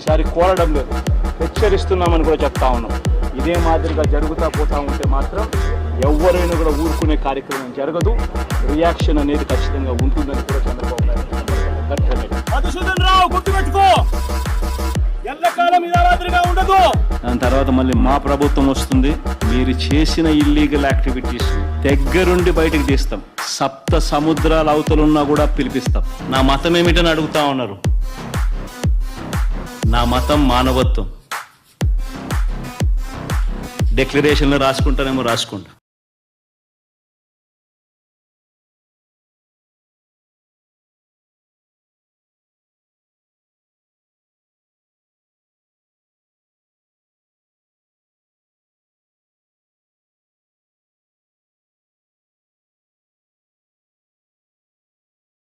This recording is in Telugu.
ఈసారి కోరడం లేదు. హెచ్చరిస్తున్నామని కూడా చెప్తా ఉన్నాం. ఇదే మాదిరిగా జరుగుతా పోతా ఉంటే మాత్రం ఎవరైనా కూడా ఊరుకునే కార్యక్రమం జరగదు. రియాక్షన్ అనేది ఖచ్చితంగా ఉంటుందని కూడా చంద్రబాబు దాని తర్వాత మళ్ళీ మా ప్రభుత్వం వస్తుంది. మీరు చేసిన ఇల్లీగల్ యాక్టివిటీస్ దగ్గరుండి బయటకు తీస్తాం. సప్త సముద్రాల అవతలున్నా కూడా పిలిపిస్తాం. నా మతం ఏమిటని అడుగుతా ఉన్నారు. నా మతం మానవత్వం. డిక్లరేషన్లో రాసుకుంటానేమో రాసుకుంటా.